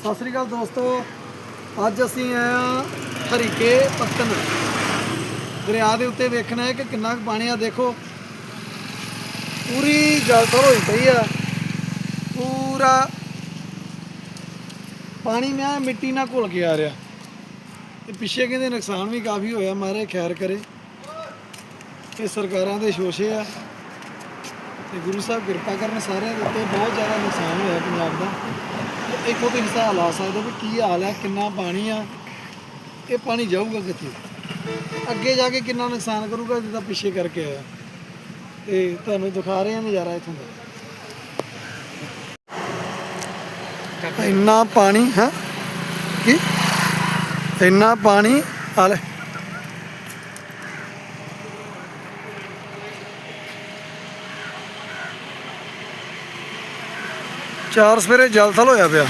ਸਤਿ ਸ੍ਰੀ ਅਕਾਲ ਦੋਸਤੋ। ਅੱਜ ਅਸੀਂ ਆਏ ਹਾਂ ਹਰੀਕੇ ਪੱਤਨ ਦਰਿਆ ਦੇ ਉੱਤੇ ਵੇਖਣਾ ਹੈ ਕਿ ਕਿੰਨਾ ਕੁ ਪਾਣੀ ਆ। ਦੇਖੋ, ਪੂਰੀ ਜਲਥਲ ਹੋਈ ਪਈ ਆ। ਪੂਰਾ ਪਾਣੀ ਮੈਂ ਮਿੱਟੀ ਨਾਲ ਘੁਲ ਕੇ ਆ ਰਿਹਾ। ਤੇ ਪਿੱਛੇ ਕਹਿੰਦੇ ਨੁਕਸਾਨ ਵੀ ਕਾਫੀ ਹੋਇਆ, ਮਾਰੇ ਖੈਰ ਕਰੇ। ਇਹ ਸਰਕਾਰਾਂ ਦੇ ਸ਼ੋਸ਼ੇ ਆ। ਤੇ ਗੁਰੂ ਸਾਹਿਬ ਕਿਰਪਾ ਕਰਨ ਸਾਰਿਆਂ ਦੇ ਉੱਤੇ ਬਹੁਤ ਜ਼ਿਆਦਾ ਨੁਕਸਾਨ ਹੋਇਆ ਪੰਜਾਬ ਦਾ। ਇੱਥੋਂ ਤੁਸੀਂ ਹਿਸਾਬ ਲਾ ਸਕਦੇ ਹੋ ਵੀ ਕੀ ਹਾਲ ਹੈ ਕਿੰਨਾ ਪਾਣੀ ਆ, ਇਹ ਪਾਣੀ ਜਾਊਗਾ ਕਿੱਥੇ? ਅੱਗੇ ਜਾ ਕੇ ਕਿੰਨਾ ਨੁਕਸਾਨ ਕਰੂਗਾ ਜਿੱਦਾਂ ਪਿੱਛੇ ਕਰਕੇ ਆਇਆ। ਤੇ ਤੁਹਾਨੂੰ ਦਿਖਾ ਰਹੇ ਹਾਂ ਨਜ਼ਾਰਾ ਇੱਥੋਂ ਦਾ। ਇੰਨਾ ਪਾਣੀ, ਹੈ? ਕੀ? ਇੰਨਾ ਪਾਣੀ ਆਲੇ ਚਾਰ ਸਵੇਰੇ ਜਲਥਲ ਹੋਇਆ ਪਿਆ।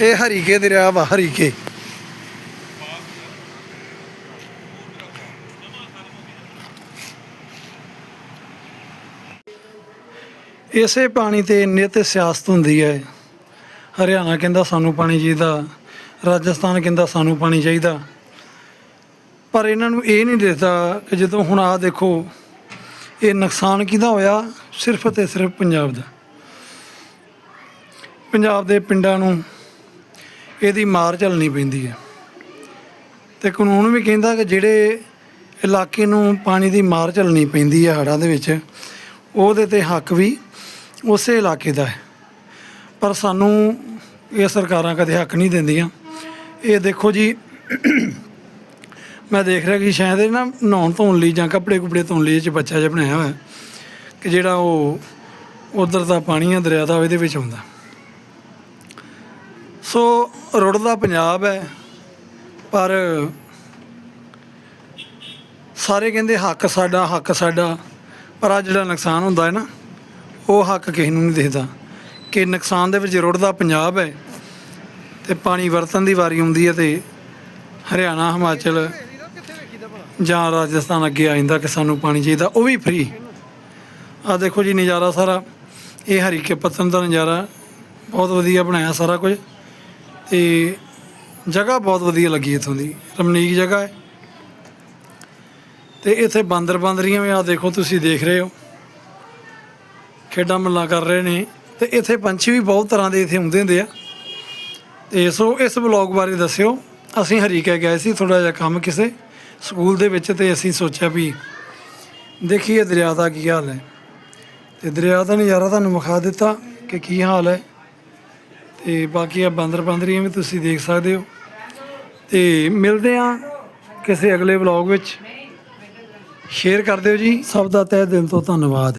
ਇਹ ਹਰੀਕੇ ਦਰਿਆ ਵਾ, ਹਰੀਕੇ। ਇਸੇ ਪਾਣੀ ਤੇ ਨਿਤ ਸਿਆਸਤ ਹੁੰਦੀ ਹੈ। ਹਰਿਆਣਾ ਕਹਿੰਦਾ ਸਾਨੂੰ ਪਾਣੀ ਚਾਹੀਦਾ, ਰਾਜਸਥਾਨ ਕਹਿੰਦਾ ਸਾਨੂੰ ਪਾਣੀ ਚਾਹੀਦਾ। ਪਰ ਇਹਨਾਂ ਨੂੰ ਇਹ ਨਹੀਂ ਦਿਸਦਾ ਕਿ ਜਦੋਂ ਹੁਣ ਆ ਦੇਖੋ, ਇਹ ਨੁਕਸਾਨ ਕਿਹਦਾ ਹੋਇਆ? ਸਿਰਫ ਤੇ ਸਿਰਫ ਪੰਜਾਬ ਦਾ। ਪੰਜਾਬ ਦੇ ਪਿੰਡਾਂ ਨੂੰ ਇਹਦੀ ਮਾਰ ਝੱਲਣੀ ਪੈਂਦੀ ਹੈ। ਤੇ ਕਾਨੂੰਨ ਵੀ ਕਹਿੰਦਾ ਕਿ ਜਿਹੜੇ ਇਲਾਕੇ ਨੂੰ ਪਾਣੀ ਦੀ ਮਾਰ ਝੱਲਣੀ ਪੈਂਦੀ ਹੈ ਹੜ੍ਹਾਂ ਦੇ ਵਿੱਚ, ਉਹਦੇ ਤੇ ਹੱਕ ਵੀ ਉਸੇ ਇਲਾਕੇ ਦਾ ਹੈ। ਪਰ ਸਾਨੂੰ ਇਹ ਸਰਕਾਰਾਂ ਕਦੇ ਹੱਕ ਨਹੀਂ ਦਿੰਦੀਆਂ। ਇਹ ਦੇਖੋ ਜੀ, ਮੈਂ ਦੇਖ ਰਿਹਾ ਕਿ ਸ਼ਾਇਦ ਇਹ ਨਾ ਨਹਾਉਣ ਧੋਣ ਲਈ ਜਾਂ ਕੱਪੜੇ ਕੁਪੜੇ ਧੋਣ ਲਈ ਇਹ 'ਚ ਬੱਚਾ ਜਿਹਾ ਬਣਾਇਆ ਹੋਇਆ। ਕਿ ਜਿਹੜਾ ਉਹ ਉਧਰ ਦਾ ਪਾਣੀ ਆ ਦਰਿਆ ਦਾ, ਇਹਦੇ ਵਿੱਚ ਆਉਂਦਾ। ਸੋ ਰੁੜਦਾ ਪੰਜਾਬ ਹੈ, ਪਰ ਸਾਰੇ ਕਹਿੰਦੇ ਹੱਕ ਸਾਡਾ ਹੱਕ ਸਾਡਾ, ਪਰ ਆ ਜਿਹੜਾ ਨੁਕਸਾਨ ਹੁੰਦਾ ਹੈ ਨਾ, ਉਹ ਹੱਕ ਕਿਸੇ ਨੂੰ ਨਹੀਂ ਦਿਖਦਾ। ਕਿ ਨੁਕਸਾਨ ਦੇ ਵਿੱਚ ਰੁੜਦਾ ਪੰਜਾਬ ਹੈ, ਤੇ ਪਾਣੀ ਵਰਤਣ ਦੀ ਵਾਰੀ ਆਉਂਦੀ ਹੈ ਤੇ ਹਰਿਆਣਾ, ਹਿਮਾਚਲ ਜਾਂ ਰਾਜਸਥਾਨ ਅੱਗੇ ਆ ਜਾਂਦਾ ਕਿ ਸਾਨੂੰ ਪਾਣੀ ਚਾਹੀਦਾ, ਉਹ ਵੀ ਫ੍ਰੀ ਆ ਦੇਖੋ ਜੀ ਨਜ਼ਾਰਾ ਸਾਰਾ। ਇਹ ਹਰੀਕੇ ਪੱਤਨ ਦਾ ਨਜ਼ਾਰਾ। ਬਹੁਤ ਵਧੀਆ ਬਣਾਇਆ ਸਾਰਾ ਕੁਝ। ਤੇ ਜਗ੍ਹਾ ਬਹੁਤ ਵਧੀਆ ਲੱਗੀ ਇਥੋਂ ਦੀ। ਰਮਣੀਕ ਜਗ੍ਹਾ ਹੈ। ਤੇ ਇੱਥੇ ਬਾਂਦਰ ਬਾਂਦਰੀਆਂ ਵੀ ਆ ਦੇਖੋ ਤੁਸੀਂ ਦੇਖ ਰਹੇ ਹੋ। ਖੇਡਾਂ ਮੱਲਾਂ ਕਰ ਰਹੇ ਨੇ। ਤੇ ਇੱਥੇ ਪੰਛੀ ਵੀ ਬਹੁਤ ਤਰ੍ਹਾਂ ਦੇ ਇੱਥੇ ਹੁੰਦੇ ਹੁੰਦੇ ਆ। ਤੇ ਸੋ ਇਸ ਵਲੌਗ ਬਾਰੇ ਦੱਸਿਓ। ਅਸੀਂ ਹਰੀਕੇ ਗਏ ਸੀ ਥੋੜਾ ਜਿਹਾ ਕੰਮ ਕਿਸੇ ਸਕੂਲ ਦੇ ਵਿੱਚ ਤੇ ਅਸੀਂ ਸੋਚਿਆ ਵੀ ਦੇਖੀਏ ਦਰਿਆ ਦਾ ਕੀ ਹਾਲ ਹੈ। ਤੇ ਦਰਿਆ ਦਾ ਨਜ਼ਾਰਾ ਤੁਹਾਨੂੰ ਵਿਖਾ ਦਿੱਤਾ ਕਿ ਕੀ ਹਾਲ ਹੈ। ਤੇ ਬਾਕੀ ਆ ਬਾਂਦਰ ਬਾਂਦਰੀਆਂ ਵੀ ਤੁਸੀਂ ਦੇਖ ਸਕਦੇ ਹੋ। ਤੇ ਮਿਲਦੇ ਆ ਕਿਸੇ ਅਗਲੇ ਵਲੌਗ ਵਿੱਚ। ਸ਼ੇਅਰ ਕਰ ਦਿਓ ਜੀ। ਸਭ ਦਾ ਤਹਿ ਦਿਲ ਤੋਂ ਧੰਨਵਾਦ।